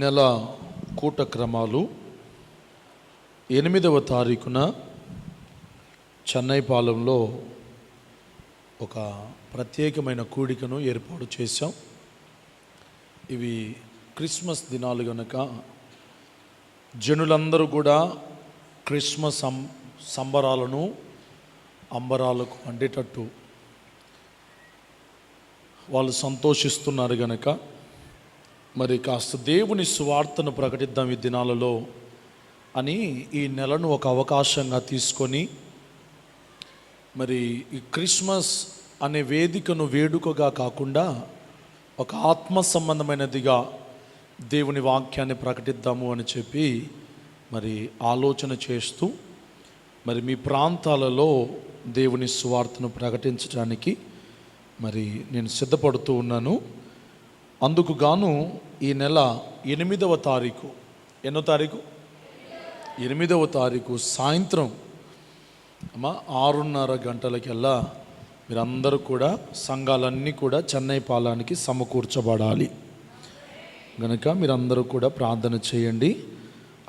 నెల కూట క్రమాలు ఎనిమిదవ తారీఖున చెన్నైపాలెంలో ఒక ప్రత్యేకమైన కూడికను ఏర్పాటు చేశాం. ఇవి క్రిస్మస్ దినాలు గనక జనులందరూ కూడా క్రిస్మస్ సం సంబరాలను అంబరాలకు వండేటట్టు వాళ్ళు సంతోషిస్తున్నారు గనక మరి కాస్త దేవుని సువార్తను ప్రకటిద్దాం ఈ దినాలలో అని ఈ నెలను ఒక అవకాశంగా తీసుకొని మరి ఈ క్రిస్మస్ అనే వేదికను వేడుకగా కాకుండా ఒక ఆత్మ సంబంధమైనదిగా దేవుని వాక్యాన్ని ప్రకటిద్దాము అని చెప్పి మరి ఆలోచన చేస్తూ మరి మీ ప్రాంతాలలో దేవుని సువార్తను ప్రకటించడానికి మరి నేను సిద్ధపడుతూ ఉన్నాను. అందుకు గాను ఈ నెల ఎనిమిదవ తారీఖు. ఎన్నో తారీఖు? ఎనిమిదవ తారీఖు సాయంత్రం. అమ్మా ఆరున్నర గంటలకెల్లా మీరందరూ కూడా సంఘాలన్నీ కూడా చెన్నై పాలానికి సమకూర్చబడాలి. గనుక మీరందరూ కూడా ప్రార్థన చేయండి.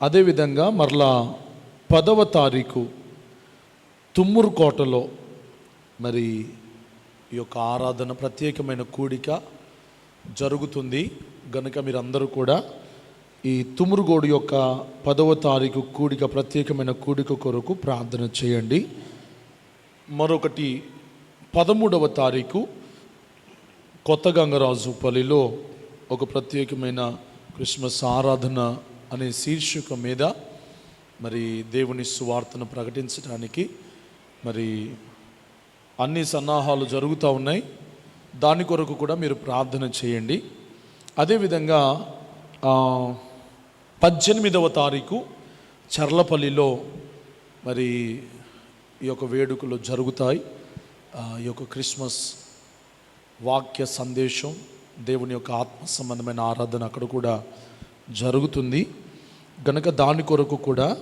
అదేవిధంగా మరలా పదవ తారీఖు తుమ్మూరుకోటలో మరి ఈ యొక్క ఆరాధన ప్రత్యేకమైన కూడిక జరుగుతుంది. గనుక మీరందరూ కూడా ఈ తుమురుగోడు యొక్క పదవ తారీఖు కూడిక ప్రత్యేకమైన కూడిక కొరకు ప్రార్థన చేయండి. మరొకటి పదమూడవ తారీఖు కొత్త గంగరాజుపల్లిలో ఒక ప్రత్యేకమైన క్రిస్మస్ ఆరాధన అనే శీర్షిక మీద మరి దేవుని సువార్తను ప్రకటించడానికి మరి అన్ని సన్నాహాలు జరుగుతూ ఉన్నాయి. దాని కొరకు కూడా మీరు ప్రార్థన చేయండి. అదేవిధంగా పద్దెనిమిదవ తారీఖు చర్లపల్లిలో మరి ఈ యొక్క వేడుకలు జరుగుతాయి. ఈ యొక్క క్రిస్మస్ వాక్య సందేశం దేవుని యొక్క ఆత్మ సంబంధమైన ఆరాధన అక్కడ కూడా జరుగుతుంది. గనక దాని కొరకు కూడా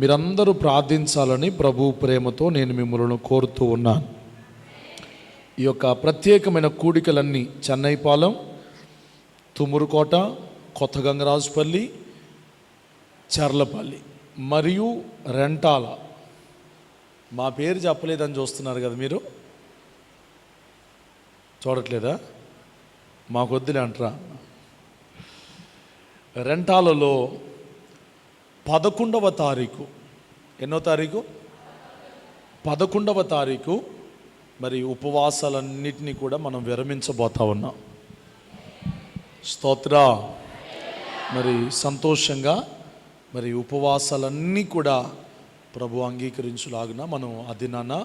మీరందరూ ప్రార్థించాలని ప్రభు ప్రేమతో నేను మిమ్మల్ని కోరుతూ ఉన్నాను. ఈ యొక్క ప్రత్యేకమైన కూడికలన్నీ చెన్నైపాలెం తుమురుకోట కొత్త గంగరాజుపల్లి చర్లపల్లి మరియు రెంటాల. మా పేరు చెప్పలేదని చూస్తున్నారు కదా మీరు? చూడట్లేదా? మాకొద్దులే అంటారా. రెంటాలలో పదకొండవ తారీఖు. ఎన్నో తారీఖు? పదకొండవ తారీఖు మరి ఉపవాసాలన్నిటినీ కూడా మనం విరమించబోతా ఉన్నాం. స్తోత్ర. మరి సంతోషంగా మరి ఉపవాసాలన్నీ కూడా ప్రభు అంగీకరించులాగున మనం ఆ దినాన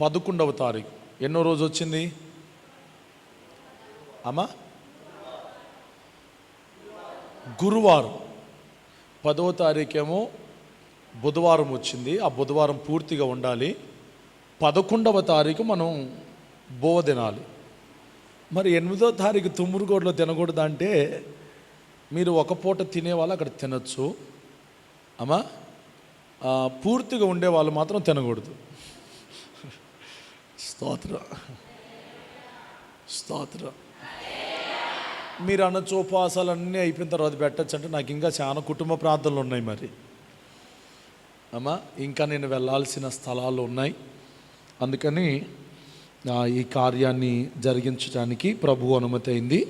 పదకొండవ తారీఖు. ఎన్నో రోజు వచ్చింది? అమ్మా? గురువారం. పదవ తారీఖేమో బుధవారం వచ్చింది. ఆ బుధవారం పూర్తిగా ఉండాలి. పదకొండవ తారీఖు మనం బోవ తినాలి మరి ఎనిమిదో తారీఖు తుమ్మురుగోడలో తినకూడదు అంటే మీరు ఒక పూట తినేవాళ్ళు అక్కడ తినచ్చు. అమ్మా పూర్తిగా ఉండేవాళ్ళు మాత్రం తినకూడదు. స్తోత్ర. స్తోత్ర. మీరు అనొచ్చు ఉపవాసాలన్నీ అయిపోయిన తర్వాత పెట్టచ్చు అంటే నాకు ఇంకా చాలా కుటుంబ ప్రార్థనలు ఉన్నాయి మరి. అమ్మా ఇంకా నేను వెళ్ళాల్సిన స్థలాలు ఉన్నాయి. అందుకని ఈ కార్యాన్ని జరిగించడానికి ప్రభు అనుమతి అయింది.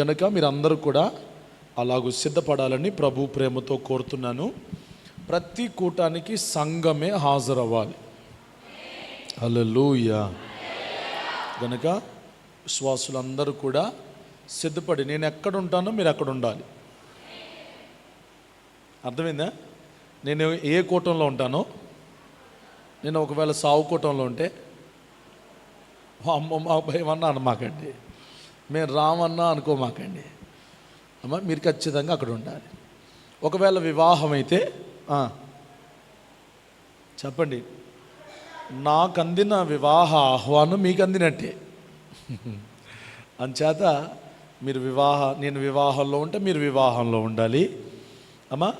గనక మీరందరూ కూడా అలాగూ సిద్ధపడాలని ప్రభు ప్రేమతో కోరుతున్నాను. ప్రతి కూటానికి సంఘమే హాజరవ్వాలి. హల్లెలూయా. గనక విశ్వాసులందరూ కూడా సిద్ధపడి నేను ఎక్కడ ఉంటానో మీరు అక్కడ ఉండాలి అర్థమైందా? నేను ఏ కూటంలో ఉంటానో నేను ఒకవేళ సావు కూటంలో ఉంటే అమ్మ మా భయం అన్నా అనమాకండి మేము రామన్నా అనుకోమాకండి అమ్మ మీరు ఖచ్చితంగా అక్కడ ఉండాలి. ఒకవేళ వివాహం అయితే చెప్పండి. నాకు అందిన వివాహ ఆహ్వానం మీకు అందినట్టే. అంచేత మీరు వివాహ నేను వివాహంలో ఉంటే మీరు వివాహంలో ఉండాలి. అమ్మా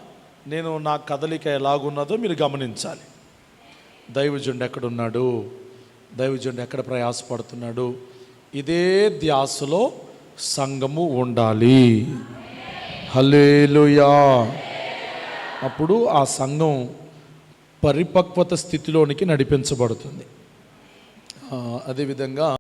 నేను నా కదలిక ఎలాగున్నదో మీరు గమనించాలి. దైవజుండు ఎక్కడున్నాడు? దైవజుండు ఎక్కడ ప్రయాసపడుతున్నాడు? ఇదే ధ్యాసలో సంఘము ఉండాలి. హలేలుయా అప్పుడు ఆ సంఘం పరిపక్వత స్థితిలోనికి నడిపించబడుతుంది. అదేవిధంగా